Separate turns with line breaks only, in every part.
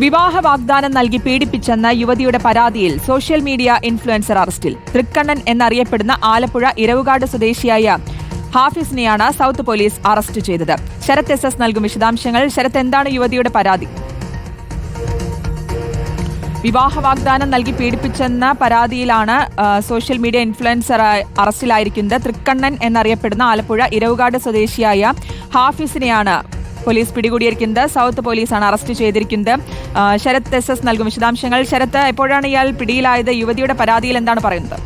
വിവാഹ വാഗ്ദാനം നൽകി പീഡിപ്പിച്ചെന്ന യുവതിയുടെ പരാതിയിൽ സോഷ്യൽ മീഡിയ ഇൻഫ്ലുവൻസർ അറസ്റ്റിൽ. തൃക്കണ്ണൻ എന്നറിയപ്പെടുന്ന ആലപ്പുഴ ഇരവുകാട് സ്വദേശിയായ ഹാഫിസിനെയാണ് സൗത്ത് പോലീസ് അറസ്റ്റ് ചെയ്തത്. ശരത് എസ് എസ് നൽകും വിശദാംശങ്ങൾ. ശരത് എന്താണ് യുവതിയുടെ പരാതി? വിവാഹ വാഗ്ദാനം നൽകി പീഡിപ്പിച്ചെന്ന പരാതിയിലാണ് സോഷ്യൽ മീഡിയ ഇൻഫ്ലുവൻസർ അറസ്റ്റിലായിരിക്കുന്നത്. തൃക്കണ്ണൻ എന്നറിയപ്പെടുന്ന ആലപ്പുഴ ഇരവുകാട് സ്വദേശിയായ ഹാഫിസിനെയാണ് പോലീസ് പിടികൂടിയിരിക്കുന്നത്. സൗത്ത് പോലീസാണ് അറസ്റ്റ് ചെയ്തിരിക്കുന്നത്. ശരത് എസ് എസ് നൽകും വിശദാംശങ്ങൾ. ശരത്ത് എപ്പോഴാണ് ഇയാൾ പിടിയിലായത്? യുവതിയുടെ പരാതിയിൽ എന്താണ് പറയുന്നത്?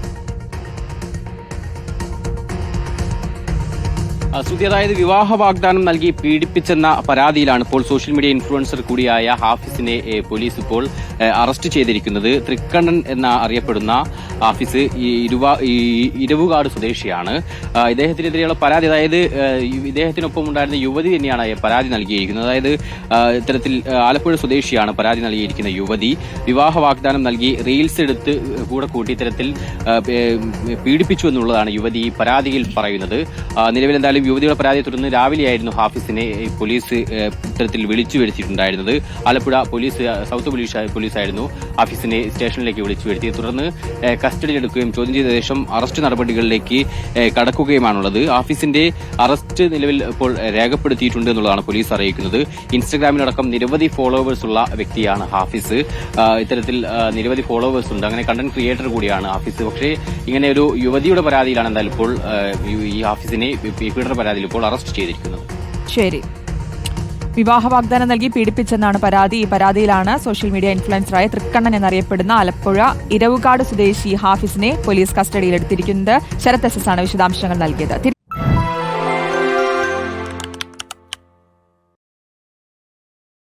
ശ്രുതി അതായത് വിവാഹ വാഗ്ദാനം നൽകി പീഡിപ്പിച്ചെന്ന പരാതിയിലാണ് ഇപ്പോൾ സോഷ്യൽ മീഡിയ ഇൻഫ്ലുവൻസർ കൂടിയായ ഹാഫിസിനെ പോലീസ് ഇപ്പോൾ അറസ്റ്റ് ചെയ്തിരിക്കുന്നത്. തൃക്കണ്ണൻ എന്ന അറിയപ്പെടുന്ന ഹാഫിസ് ഈ ഇരുവ ഈ ഇരവുകാട് സ്വദേശിയാണ്. ഇദ്ദേഹത്തിനെതിരെയുള്ള പരാതി അതായത് ഇദ്ദേഹത്തിനൊപ്പം ഉണ്ടായിരുന്ന യുവതി തന്നെയാണ് പരാതി നൽകിയിരിക്കുന്നത്. അതായത് ഇത്തരത്തിൽ ആലപ്പുഴ സ്വദേശിയാണ് പരാതി നൽകിയിരിക്കുന്ന യുവതി. വിവാഹ വാഗ്ദാനം നൽകി റീൽസ് എടുത്ത് കൂടെ കൂട്ടി ഇത്തരത്തിൽ പീഡിപ്പിച്ചു എന്നുള്ളതാണ് യുവതി പരാതിയിൽ പറയുന്നത്. നിലവിൽ എന്തായാലും യുവതിയുടെ പരാതിയെ തുടർന്ന് രാവിലെയായിരുന്നു ഹാഫിസിനെ പോലീസ് ഇത്തരത്തിൽ വിളിച്ചു വരുത്തിയിട്ടുണ്ടായിരുന്നത്. ആലപ്പുഴ പോലീസ് സൗത്ത് പോലീസ് പോലീസായിരുന്നു ഹാഫിസിനെ സ്റ്റേഷനിലേക്ക് വിളിച്ചു വരുത്തിയത്. തുടർന്ന് കസ്റ്റഡിയിലെടുക്കുകയും ചോദ്യം ചെയ്ത ശേഷം അറസ്റ്റ് നടപടികളിലേക്ക് കടക്കുകയുമാണുള്ളത് ഹാഫിസിന്റെ അറസ്റ്റ് നിലവിൽ ഇപ്പോൾ രേഖപ്പെടുത്തിയിട്ടുണ്ട് എന്നുള്ളതാണ് പോലീസ് അറിയിക്കുന്നത് ഇൻസ്റ്റഗ്രാമിലടക്കം നിരവധി ഫോളോവേഴ്സ് ഉള്ള വ്യക്തിയാണ് ഹാഫിസ് ഇത്തരത്തിൽ നിരവധി ഫോളോവേഴ്സ് ഉണ്ട് അങ്ങനെ കണ്ടന്റ് ക്രിയേറ്റർ കൂടിയാണ് ഹാഫിസ് പക്ഷേ ഇങ്ങനെ ഒരു യുവതിയുടെ പരാതിയിലാണ് എന്തായാലും ഇപ്പോൾ ഈ ഹാഫിസിനെ പീഡന പരാതിയിൽ ഇപ്പോൾ അറസ്റ്റ് ചെയ്തിരിക്കുന്നത്
ശരി വിവാഹ വാഗ്ദാനം നൽകി പീഡിപ്പിച്ചെന്നാണ് പരാതി. ഈ പരാതിയിലാണ് സോഷ്യൽ മീഡിയ ഇൻഫ്ലുവൻസറായ തൃക്കണ്ണൻ എന്നറിയപ്പെടുന്ന ആലപ്പുഴ ഇരവുകാട് സ്വദേശി ഹാഫിസിനെ പോലീസ് കസ്റ്റഡിയിലെടുത്തിരിക്കുന്നത്. ശരത് എസ് എസ് ആണ് വിശദാംശങ്ങൾ നൽകിയത്.